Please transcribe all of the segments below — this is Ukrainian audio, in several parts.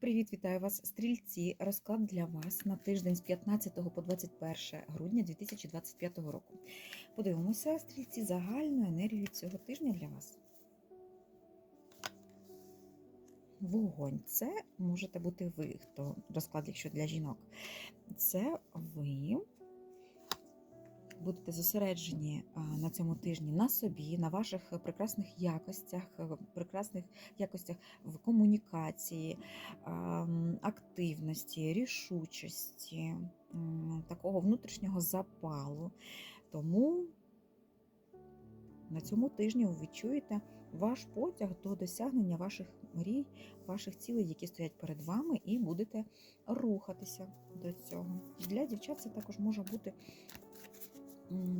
Привіт, вітаю вас, стрільці. Розклад для вас на тиждень з 15 по 21 грудня 2025 року. Подивимося, стрільці, загальну енергію цього тижня для вас. Вогонь це можете бути ви, хто розклад, якщо для жінок. Це ви будете зосереджені на цьому тижні на собі, на ваших прекрасних якостях, прекрасних якостях в комунікації, активності, рішучості, такого внутрішнього запалу. Тому на цьому тижні ви відчуєте ваш потяг до досягнення ваших мрій, ваших цілей, які стоять перед вами, і будете рухатися до цього. Для дівчат це також може бути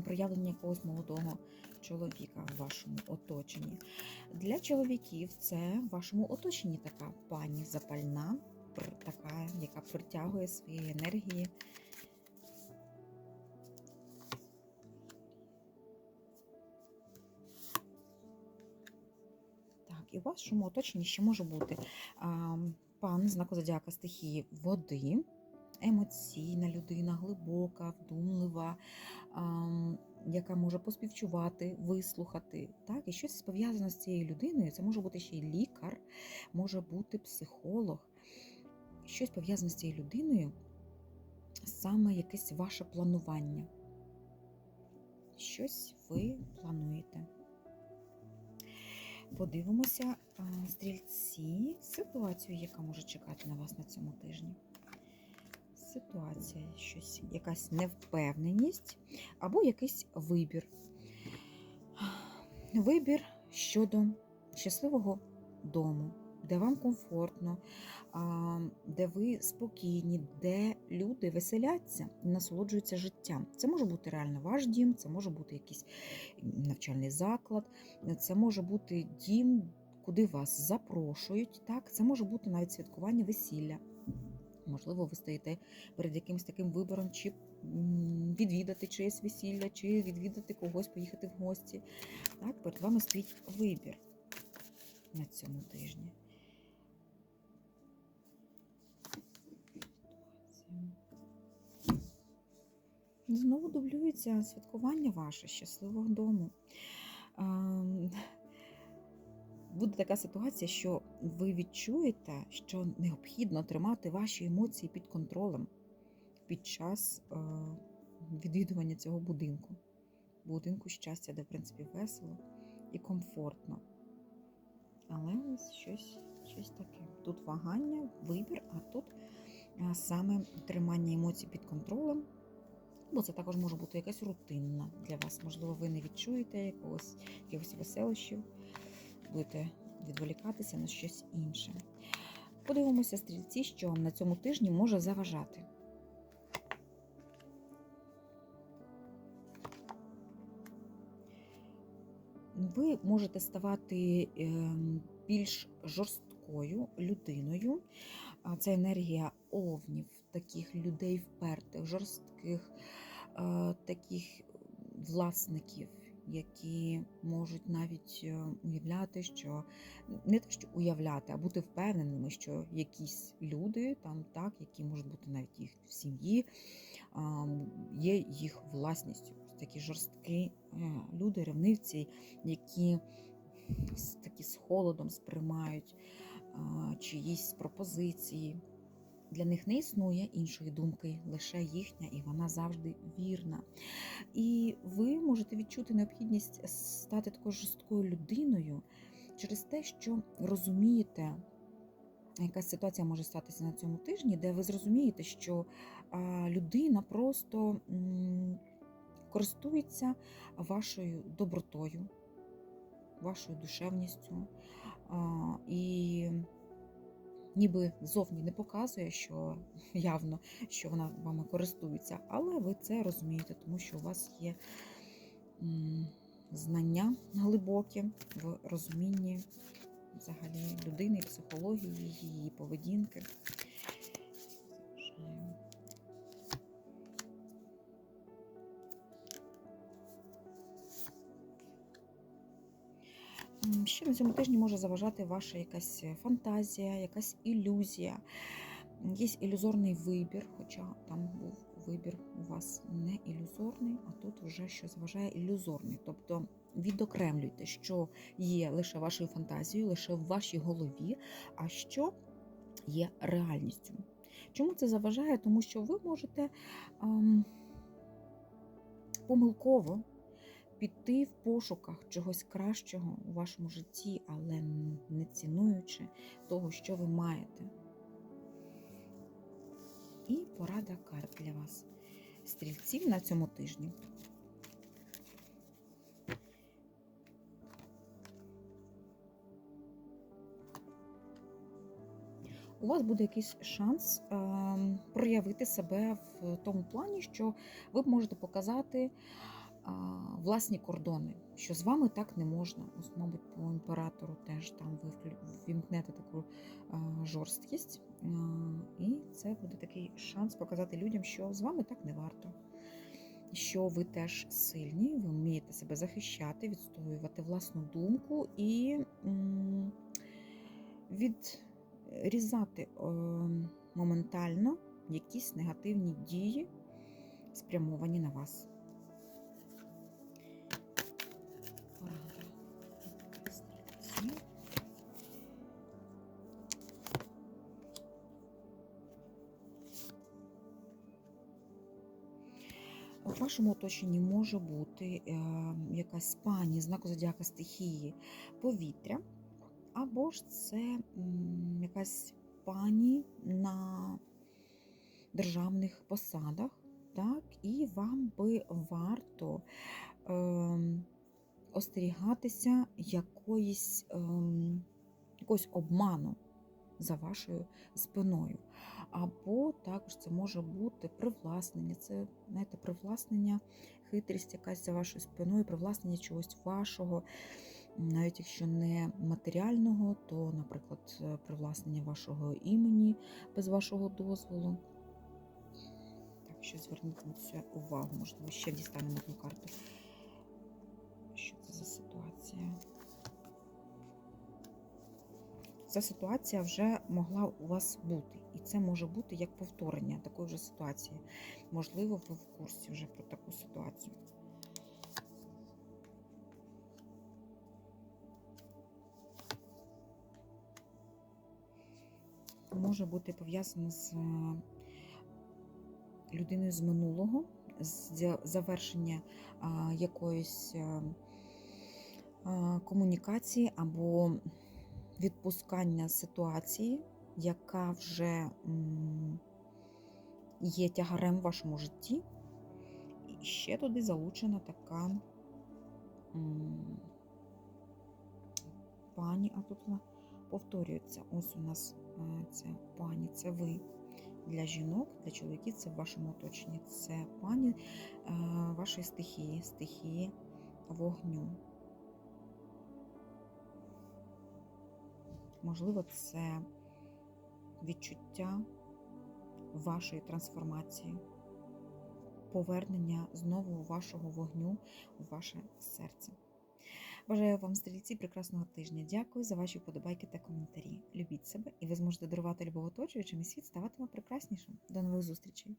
проявлення якогось молодого чоловіка в вашому оточенні. Для чоловіків це в вашому оточенні така пані запальна, така, яка притягує свої енергії. І в вашому оточенні ще може бути а, пан знаку зодіака стихії води, емоційна людина, глибока, вдумлива, яка може поспівчувати, вислухати. Так, і щось пов'язане з цією людиною. Це може бути ще й лікар, може бути психолог. Щось пов'язане з цією людиною, саме якесь ваше планування. Щось ви плануєте. Подивимося, стрільці, ситуацію, яка може чекати на вас на цьому тижні. Ситуація, щось, якась невпевненість або якийсь вибір. Вибір щодо щасливого дому, де вам комфортно, де ви спокійні, де люди веселяться і насолоджуються життям. Це може бути реально ваш дім, це може бути якийсь навчальний заклад, це може бути дім, куди вас запрошують. Так, це може бути навіть святкування весілля. Можливо, ви стоїте перед якимось таким вибором, чи відвідати чиєсь весілля, чи відвідати когось, поїхати в гості. Так, перед вами стоїть вибір на цьому тижні. Знову дублюється святкування ваше щасливого дому. Буде така ситуація, що ви відчуєте, що необхідно тримати ваші емоції під контролем під час е, відвідування цього будинку. Будинку щастя, де, в принципі, весело і комфортно. Але ось щось, щось таке. Тут вагання, вибір, а тут а, саме тримання емоцій під контролем. Бо це також може бути якась рутинна для вас. Можливо, ви не відчуєте якогось, якихось веселощів, будете відволікатися на щось інше. Подивимося, стрільці, що вам на цьому тижні може заважати. Ви можете ставати ем, більш жорсткою людиною. Це енергія овнів, таких людей впертих, жорстких, е, таких власників, які можуть навіть е, уявляти, що не те, що уявляти, а бути впевненими, що якісь люди там, так, які можуть бути навіть їх в сім'ї, є їх власністю. Такі жорсткі е, люди, ревнивці, які такі з холодом сприймають чиїсь пропозиції. Для них не існує іншої думки, лише їхня, і вона завжди вірна. І ви можете відчути необхідність стати такою жорсткою людиною через те, що розумієте, якась ситуація може статися на цьому тижні, де ви зрозумієте, що людина просто користується вашою добротою, вашою душевністю. І ніби зовні не показує, що явно, що вона вами користується, але ви це розумієте, тому що у вас є знання глибокі в розумінні взагалі людини, психології, її поведінки. Ще на цьому тижні може заважати ваша якась фантазія, якась ілюзія, якийсь ілюзорний вибір, хоча там був вибір у вас не ілюзорний, а тут вже що заважає ілюзорний. Тобто відокремлюйте, що є лише вашою фантазією, лише в вашій голові, а що є реальністю. Чому це заважає? Тому що ви можете ем, помилково піти в пошуках чогось кращого у вашому житті, але не цінуючи того, що ви маєте. І порада карт для вас. Стрільців на цьому тижні. У вас буде якийсь шанс е, проявити себе в тому плані, що ви можете показати власні кордони, що з вами так не можна. Ось, мабуть, по імператору теж там ви вімкнете таку жорсткість, і це буде такий шанс показати людям, що з вами так не варто. Що ви теж сильні, ви вмієте себе захищати, відстоювати власну думку і відрізати е, моментально якісь негативні дії, спрямовані на вас. Вашому оточенні може бути е, якась пані, знаку зодіака стихії повітря, або ж це якась пані на державних посадах, так, і вам би варто е, остерігатися якоїсь, е, якогось обману за вашою спиною. Або також це може бути привласнення. Це, знаєте, привласнення, хитрість якась за вашою спиною, привласнення чогось вашого, навіть якщо не матеріального, то, наприклад, е, привласнення вашого імені без вашого дозволу. Так, що звернути на це увагу, можливо, ще дістанемо одну карту. Що це за ситуація? Ця ситуація вже могла у вас бути, і це може бути як повторення такої вже ситуації. Можливо, ви в курсі вже про таку ситуацію. Може бути пов'язано з е, людиною з минулого, з завершення якоїсь а, комунікації або відпускання ситуації, яка вже є тягарем в вашому житті. І ще туди залучена така пані, а тут вона повторюється. Ось у нас це пані, це ви. Для жінок, для чоловіків це в вашому оточенні. Це пані е, вашої стихії, стихії вогню. Можливо, це відчуття вашої трансформації, повернення знову вашого вогню у ваше серце. Бажаю вам, стрільці, прекрасного тижня. Дякую за ваші вподобайки та коментарі. Любіть себе, і ви зможете дарувати любов оточуючим, і світ ставатиме прекраснішим. До нових зустрічей!